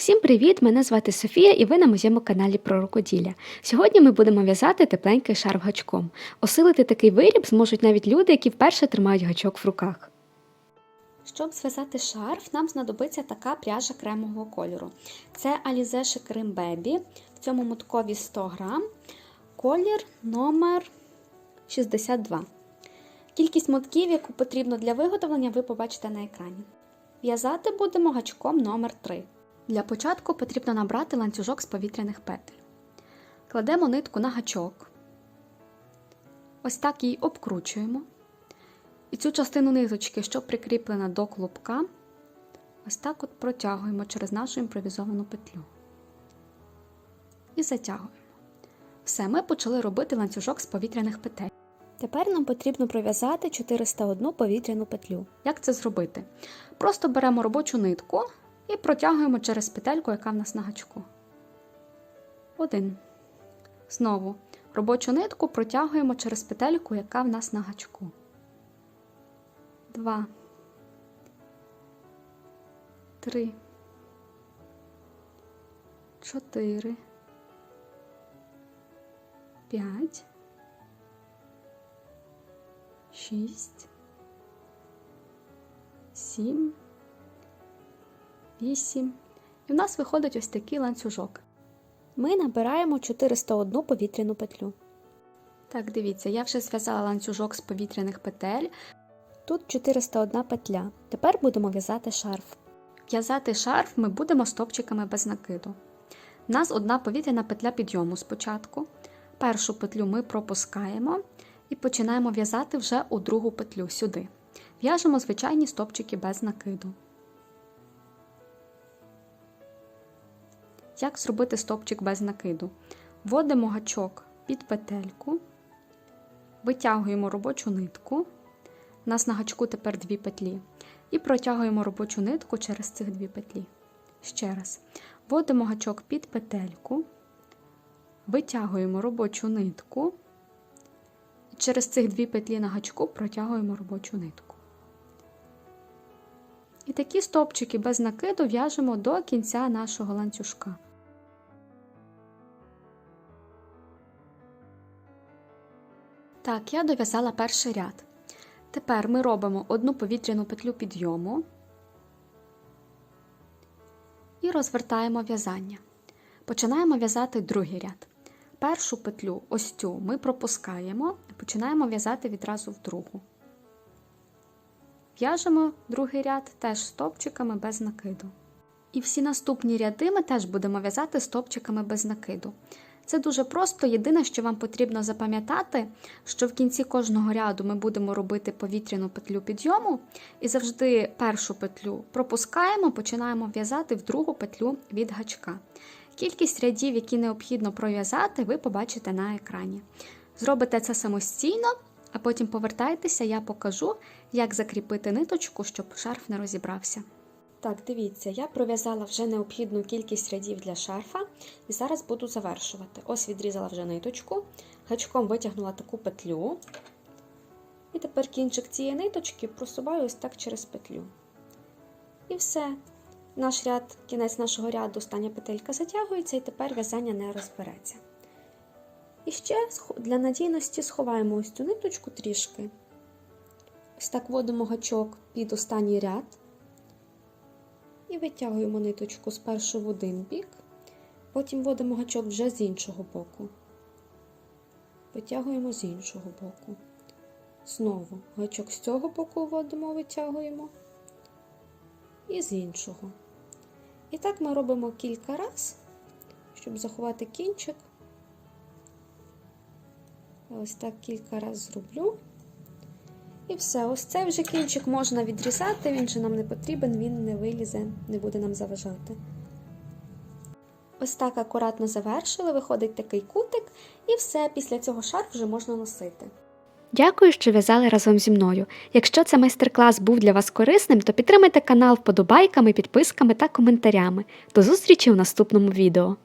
Всім привіт! Мене звати Софія і ви на моєму каналі про рукоділля. Сьогодні ми будемо в'язати тепленький шарф гачком. Осилити такий виріб зможуть навіть люди, які вперше тримають гачок в руках. Щоб зв'язати шарф, нам знадобиться така пряжа кремового кольору. Це Alize Shikrim Baby. В цьому моткові 100 грам. Колір номер 62. Кількість мотків, яку потрібно для виготовлення, ви побачите на екрані. В'язати будемо гачком номер 3 Для початку потрібно набрати ланцюжок з повітряних петель. Кладемо нитку на гачок. Ось так її обкручуємо. І цю частину ниточки, що прикріплена до клубка, ось так от протягуємо через нашу імпровізовану петлю. І затягуємо. Все, ми почали робити ланцюжок з повітряних петель. Тепер нам потрібно пров'язати 401 повітряну петлю. Як це зробити? Просто беремо робочу нитку і протягуємо через петельку, яка в нас на гачку. Один. Знову робочу нитку протягуємо через петельку, яка в нас на гачку. Два. Три. Чотири. П'ять. Шість. Сім. Вісім. І в нас виходить ось такий ланцюжок. Ми набираємо 401 повітряну петлю. Так, дивіться, я вже зв'язала ланцюжок з повітряних петель. Тут 401 петля. Тепер будемо в'язати шарф. В'язати шарф ми будемо стопчиками без накиду. У нас одна повітряна петля підйому спочатку. Першу петлю ми пропускаємо і починаємо в'язати вже у другу петлю сюди. В'яжемо звичайні стопчики без накиду. Як зробити стопчик без накиду? Вводимо гачок під петельку, витягуємо робочу нитку. У нас на гачку тепер дві петлі. І протягуємо робочу нитку через цих дві петлі. Ще раз. Вводимо гачок під петельку, витягуємо робочу нитку. І через цих дві петлі на гачку протягуємо робочу нитку. І такі стовпчики без накиду в'яжемо до кінця нашого ланцюжка. Так, я дов'язала перший ряд. Тепер ми робимо одну повітряну петлю підйому і розвертаємо в'язання. Починаємо в'язати другий ряд. Першу петлю, ось цю, ми пропускаємо і починаємо в'язати відразу в другу. В'яжемо другий ряд теж стопчиками без накиду. І всі наступні ряди ми теж будемо в'язати стопчиками без накиду. Це дуже просто. Єдине, що вам потрібно запам'ятати, що в кінці кожного ряду ми будемо робити повітряну петлю підйому, і завжди першу петлю пропускаємо, починаємо в'язати в другу петлю від гачка. Кількість рядів, які необхідно пров'язати, ви побачите на екрані. Зробите це самостійно, а потім повертайтеся, я покажу, як закріпити ниточку, щоб шарф не розібрався. Так, дивіться, я пров'язала вже необхідну кількість рядів для шарфа і зараз буду завершувати. Ось відрізала вже ниточку, гачком витягнула таку петлю. І тепер кінчик цієї ниточки просуваю ось так через петлю. І все. Наш ряд, кінець нашого ряду, остання петелька затягується, і тепер в'язання не розбереться. І ще для надійності сховаємо ось цю ниточку трішки. Ось так вводимо гачок під останній ряд. І витягуємо ниточку спершу в один бік, потім вводимо гачок вже з іншого боку. Витягуємо з іншого боку. Знову гачок з цього боку вводимо, витягуємо і з іншого. І так ми робимо кілька разів, щоб заховати кінчик. Ось так кілька разів зроблю. І все, ось цей вже кінчик можна відрізати, він же нам не потрібен, він не вилізе, не буде нам заважати. Ось так акуратно завершили, виходить такий кутик, і все, після цього шарф вже можна носити. Дякую, що в'язали разом зі мною. Якщо цей майстер-клас був для вас корисним, то підтримайте канал вподобайками, підписками та коментарями. До зустрічі у наступному відео.